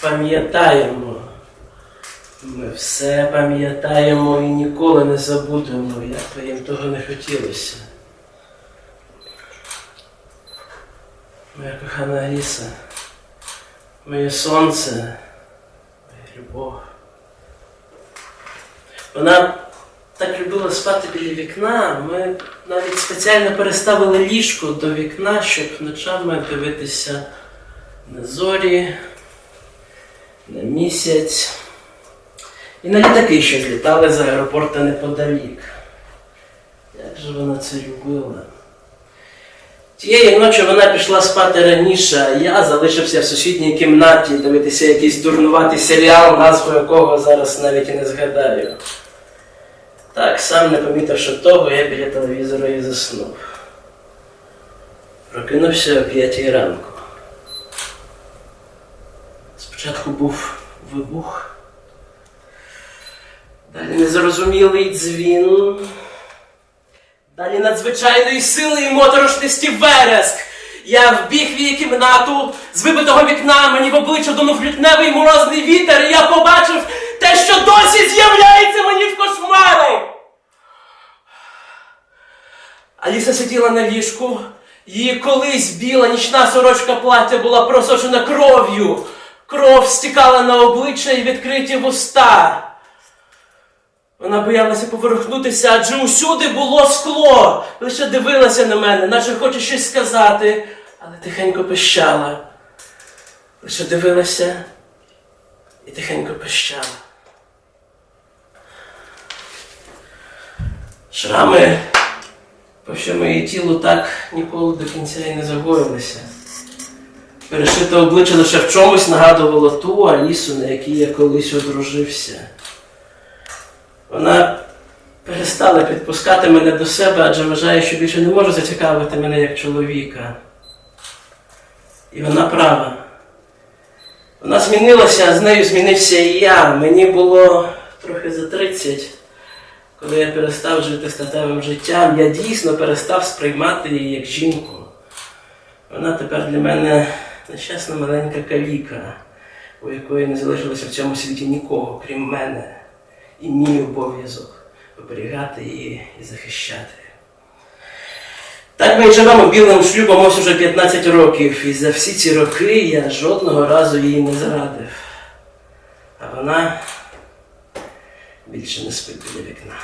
пам'ятаємо. Ми все пам'ятаємо і ніколи не забудемо, як би їм того не хотілося. Моя кохана Аліса, моє сонце, моя любов. Вона так любила спати біля вікна. Ми навіть спеціально переставили ліжко до вікна, щоб ночами дивитися на зорі, на місяць. І на літаки, що злітали з аеропорту неподалік. Як же вона це любила? Тієї ночі вона пішла спати раніше, а я залишився в сусідній кімнаті дивитися якийсь дурнуватий серіал, назву якого зараз навіть і не згадаю. Так, сам не помітивши того, я біля телевізора і заснув. Прокинувся о п'ятій ранку. Спочатку був вибух. Далі незрозумілий дзвін. Далі надзвичайної сили і моторошності вереск. Я вбіг в її кімнату, з вибитого вікна мені в обличчя донув лютневий морозний вітер, і я побачив те, що досі з'являється мені в кошмарах. Аліса сиділа на ліжку, її колись біла нічна сорочка плаття була просочена кров'ю. Кров стікала на обличчя і відкриті вуста. Вона боялася поворухнутися, адже усюди було скло. Лише дивилася на мене, наче хоче щось сказати, але тихенько пищала. Лише дивилася і тихенько пищала. Шрами по всьому її тілу так ніколи до кінця і не загоїлися. Перешите обличчя лише в чомусь нагадувало ту Алісу, на якій я колись одружився. Вона перестала підпускати мене до себе, адже вважає, що більше не може зацікавити мене як чоловіка. І вона права. Вона змінилася, а з нею змінився і я. Мені було трохи за 30. Коли я перестав жити статевим життям, я дійсно перестав сприймати її як жінку. Вона тепер для мене нещасна маленька каліка, у якої не залишилося в цьому світі нікого, крім мене, і мій обов'язок оберігати її і захищати. Так ми і живемо білим шлюбом ось уже 15 років, і за всі ці роки я жодного разу її не зрадив. А вона більше не спить біля вікна.